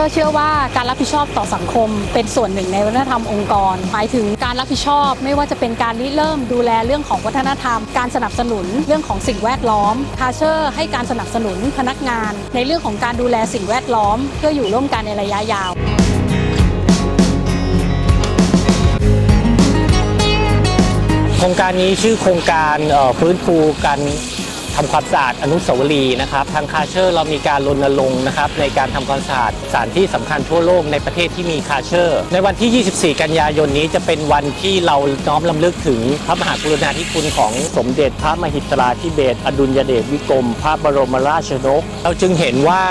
อร์เชื่อว่าการรับผิดชอบต่อสังคม เป็นส่วนหนึ่งในวัฒนธรรมองค์กร หมายถึงการรับผิดชอบ ไม่ว่าจะเป็นการริเริ่มดูแลเรื่องของวัฒนธรรม การสนับสนุนเรื่องของสิ่งแวดล้อมคาเชอร์ให้การสนับสนุนพนักงาน ในเรื่องของการดูแลสิ่งแวดล้อม เพื่ออยู่ร่วมกันในระยะยาวโครงการนี้ชื่อโครงการฟื้นฟูการ ทำความสะอาดอนุสาวรีย์นะครับ ทางคาเชอร์เรามีการรณรงค์นะครับในการทำความสะอาดสถานที่สำคัญทั่วโลกในประเทศที่มีคาเชอร์ ในวันที่ 24 กันยายนนี้จะเป็นวันที่เราน้อมลำลึกถึงพระมหากรุณาธิคุณของสมเด็จพระมหิตราธิเบศอดุลยเดชวิกรม พระบรมราชนก เราจึงเห็นว่า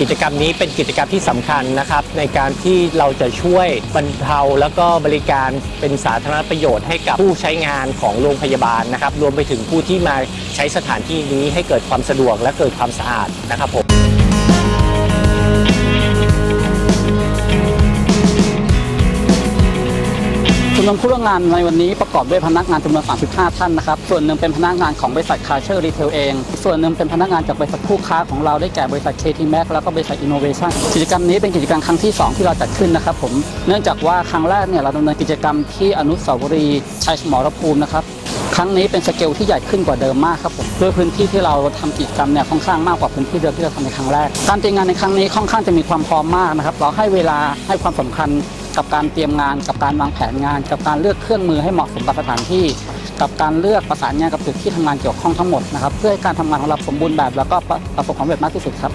กิจกรรมนี้เป็นกิจกรรมที่สำคัญนะครับในการที่เราจะช่วยบรรเทาแล้วก็บริการเป็นสาธารณประโยชน์ให้กับผู้ใช้งานของโรงพยาบาลนะครับรวมไปถึงผู้ที่มาใช้สถานที่นี้ให้เกิดความสะดวกและเกิดความสะอาดนะครับผมจำนวนผู้ร่วมงานในวันนี้ประกอบด้วยพนักงานจำนวน 35 ท่านนะครับ ส่วนหนึ่งเป็นพนักงานของบริษัทคาเชอร์รีเทลเอง ส่วนหนึ่งเป็นพนักงานจากบริษัทคู่ค้าของเราได้แก่บริษัท KT Max แล้วก็บริษัท Innovation กิจกรรมนี้เป็นกิจกรรมครั้งที่ 2 ที่เราจัดขึ้นนะครับผม เนื่องจากว่าครั้งแรกเนี่ยเราดำเนินกิจกรรมที่อนุสาวรีย์ชัยสมรภูมินะครับ ครั้งนี้เป็นสเกลที่ใหญ่ขึ้นกว่าเดิมมากครับผมด้วยพื้นที่ที่เราทำกิจกรรมเนี่ยค่อนข้างมากกว่าพื้นที่เดิมที่เราทำในครั้งแรก การเตรียมงานในครั้งนี้ค่อนข้างจะมีความพร้อมมากนะครับ เราให้เวลาให้ความสำคัญกับการเตรียมงาน กับการวางแผนงาน กับการเลือกเครื่องมือให้เหมาะสมกับสถานที่ กับการเลือกประสานงานกับจุดที่ทำงานเกี่ยวข้องทั้งหมดนะครับเพื่อให้การทำงานของเราสมบูรณ์แบบแล้วก็ประสบความสำเร็จมากที่สุดครับ